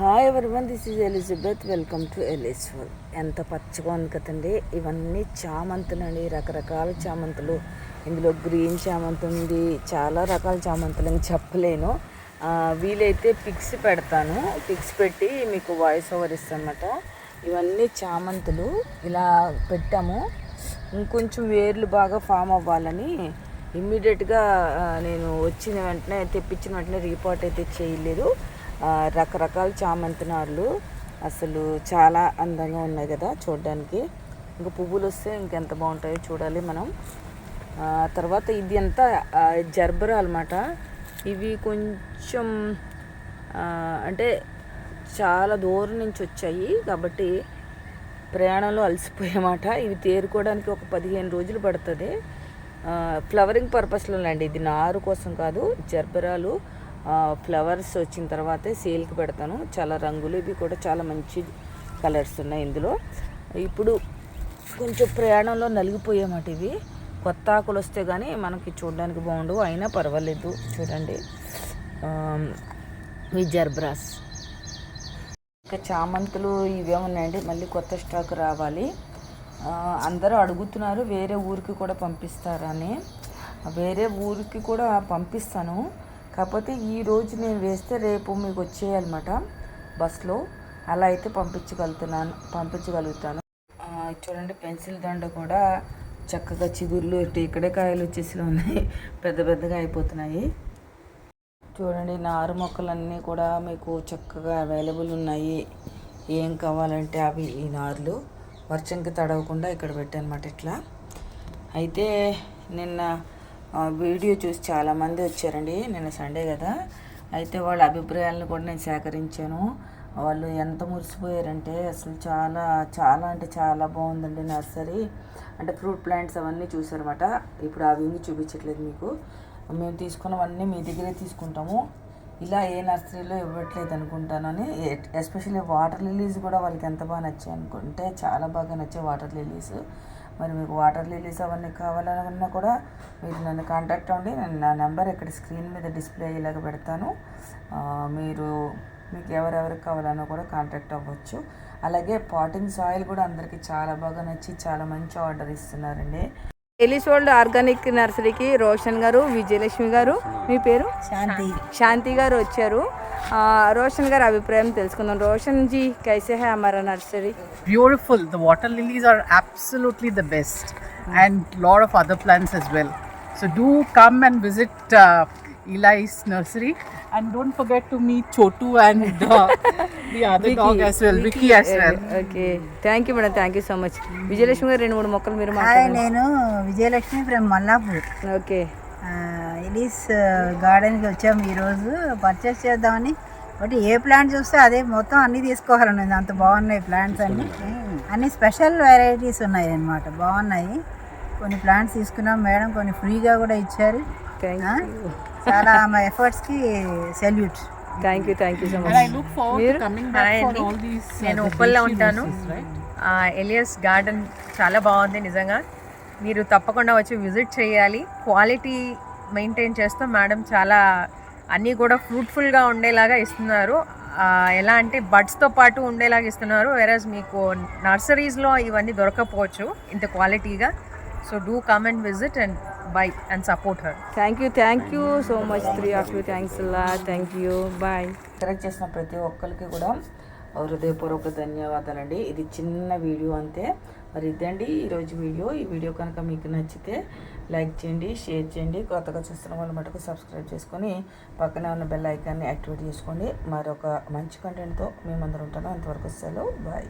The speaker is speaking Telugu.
Hi everyone this is Elizabeth welcome to ఎలిస్వల్ ఎంత పచ్చగా ఉంది కదండి. ఇవన్నీ చామంతులు అండి. రకరకాల చామంతులు. ఇందులో గ్రీన్ చామంతి ఉంది. చాలా రకాల చామంతులు అని చెప్పలేను. వీలైతే పిక్స్ పెడతాను. పిక్స్ పెట్టి మీకు వాయిస్ ఓవర్ ఇస్తానమాట. ఇవన్నీ చామంతులు. ఇలా పెట్టాము. ఇంకొంచెం వేర్లు బాగా ఫామ్ అవ్వాలని ఇమ్మీడియట్గా నేను వచ్చిన వెంటనే తెప్పించిన వెంటనే రిపోర్ట్ అయితే చేయలేదు. రకరకాల చామంతి నార్లు అసలు చాలా అందంగా ఉన్నాయి కదా చూడడానికి. ఇంకా పువ్వులు వస్తే ఇంకెంత బాగుంటాయో చూడాలి మనం. తర్వాత ఇది అంతా జర్బరా అనమాట ఇవి కొంచెం అంటే చాలా దూరం నుంచి వచ్చాయి కాబట్టి ప్రయాణంలో అలసిపోయామాట ఇవి తేరుకోవడానికి ఒక పదిహేను రోజులు పడుతుంది. ఫ్లవరింగ్ పర్పస్లోనండి ఇది నారు కోసం కాదు జర్బరాలు ఫ్లవర్స్ వచ్చిన తర్వాతే సేల్కి పెడతాను. చాలా రంగులు ఇవి కూడా చాలా మంచి కలర్స్ ఉన్నాయి ఇందులో. ఇప్పుడు కొంచెం ప్రయాణంలో నలిగిపోయామాట ఇవి. కొత్త ఆకులు వస్తే కానీ మనకి చూడడానికి బాగుండవు. అయినా పర్వాలేదు. చూడండి. ఈ జర్బ్రాస్. ఇంకా చామంతులు ఇవే ఉన్నాయండి. మళ్ళీ కొత్త స్టాక్ రావాలి. అందరూ అడుగుతున్నారు వేరే ఊరికి కూడా పంపిస్తారని. వేరే ఊరికి కూడా పంపిస్తాను. కాకపోతే ఈరోజు నేను వేస్తే రేపు మీకు వచ్చేయాలన్నమాట బస్లో అలా అయితే పంపించగలుగుతున్నాను పంపించగలుగుతాను. చూడండి పెన్సిల్ దండ కూడా చక్కగా చిగుర్లు ఇక్కడే కాయలు వచ్చేసి ఉన్నాయి. పెద్ద పెద్దగా అయిపోతున్నాయి. చూడండి నారు మొక్కలన్నీ కూడా మీకు చక్కగా అవైలబుల్ ఉన్నాయి. ఏం కావాలంటే అవి ఈ నార్లు. వర్షంకి తడవకుండా ఇక్కడ పెట్టానమాట ఇట్లా. అయితే నిన్న వీడియో చూసి చాలామంది వచ్చారండి నిన్న సండే కదా. అయితే వాళ్ళ అభిప్రాయాలను కూడా నేను సేకరించాను. వాళ్ళు ఎంత మురిసిపోయారంటే అసలు చాలా చాలా అంటే చాలా బాగుందండి నర్సరీ. అంటే ఫ్రూట్ ప్లాంట్స్ అవన్నీ చూసారన్నమాట ఇప్పుడు అవి చూపించట్లేదు మీకు. మేము తీసుకున్నవన్నీ మీ దగ్గరే తీసుకుంటాము. ఇలా ఏ నర్సరీలో ఇవ్వట్లేదు అనుకుంటానని ఎస్పెషల్లీ వాటర్ లిలీస్ కూడా వాళ్ళకి ఎంత బాగా నచ్చాయి అనుకుంటే చాలా బాగా నచ్చాయి వాటర్ లిలీస్ మరి మీకు వాటర్ లిలీస్ అవన్నీ కావాలన్నా కూడా మీరు నన్ను కాంటాక్ట్ అవ్వండి. నేను నా నెంబర్ ఇక్కడ స్క్రీన్ మీద డిస్ప్లే అయ్యేలాగా పెడతాను. మీరు మీకు ఎవరెవరికి కావాలన్నా కూడా కాంటాక్ట్ అవ్వచ్చు. అలాగే పాటింగ్ సాయిల్ కూడా అందరికీ చాలా బాగా నచ్చి చాలా మంచి ఆర్డర్ ఇస్తున్నారండి. ఎలిస్ ఆర్గానిక్ నర్సరీకి రోషన్ గారు విజయలక్ష్మి గారు. మీ పేరు? శాంతి. శాంతి గారు వచ్చారు. రోషన్ గారి అభిప్రాయం తెలుసుకుందాం. రోషన్ జీ కైసే హై అమర nursery? Beautiful the water lilies are absolutely the best and lot of other plants as well so do come and visit Eli's nursery. And don't forget to meet Chotu and uh, the other dog as well Vicky as well. Okay thank you madam thank you so much Vijayalakshmi గారు రెండు మూడు మొక్కలు మీరు హాయ్ మాట్లాడండి నేను Vijayalakshmi from Mallapur okay Eli's గార్డెన్కి వచ్చాము ఈరోజు. పర్చేస్ చేద్దామని. బట్ ఏ ప్లాంట్ చూస్తే అదే మొత్తం అన్నీ తీసుకోవాలని ఉంది. అంత బాగున్నాయి ప్లాంట్స్ అన్ని. అన్ని స్పెషల్ వెరైటీస్ ఉన్నాయి అన్నమాట బాగున్నాయి. కొన్ని ప్లాంట్స్ తీసుకున్నాం. మేడం కొన్ని ఫ్రీగా కూడా ఇచ్చారు. థ్యాంక్ ఆ? చాలా మా ఎఫర్ట్స్కి salute thank you thank you so much నేను ఉప్పల్లో ఉంటాను. ఎలియస్ గార్డెన్ చాలా బాగుంది నిజంగా. మీరు తప్పకుండా వచ్చి విజిట్ చేయాలి. క్వాలిటీ మెయింటైన్ చేస్తూ మేడం చాలా అన్నీ కూడా ఫ్రూట్ఫుల్గా ఉండేలాగా ఇస్తున్నారు. ఎలా అంటే బడ్స్తో పాటు ఉండేలాగా ఇస్తున్నారు. వెరస్ మీకు నర్సరీస్లో ఇవన్నీ దొరకపోవచ్చు ఇంత క్వాలిటీగా so do come and visit and buy and support her thank you thank you so much three of you thanks law thank you bye select చేసిన ప్రతి ఒక్కరికి కూడా హృదయపూర్వక ధన్యవాదాలండి. ఇది చిన్న వీడియో అంతే. మరి ఇదండి ఈరోజు వీడియో. ఈ వీడియో కనుక మీకు నచ్చితే లైక్ చేయండి షేర్ చేయండి. కొత్తగా చూస్తున్న వాళ్ళ మటుకు సబ్స్క్రైబ్ చేసుకొని పక్కనే ఉన్న బెల్ ఐకాన్ని యాక్టివేట్ చేసుకోండి. మరొక మంచి కంటెంట్తో మేమందరం ఉంటాను అంతవరకు సెలవు. బాయ్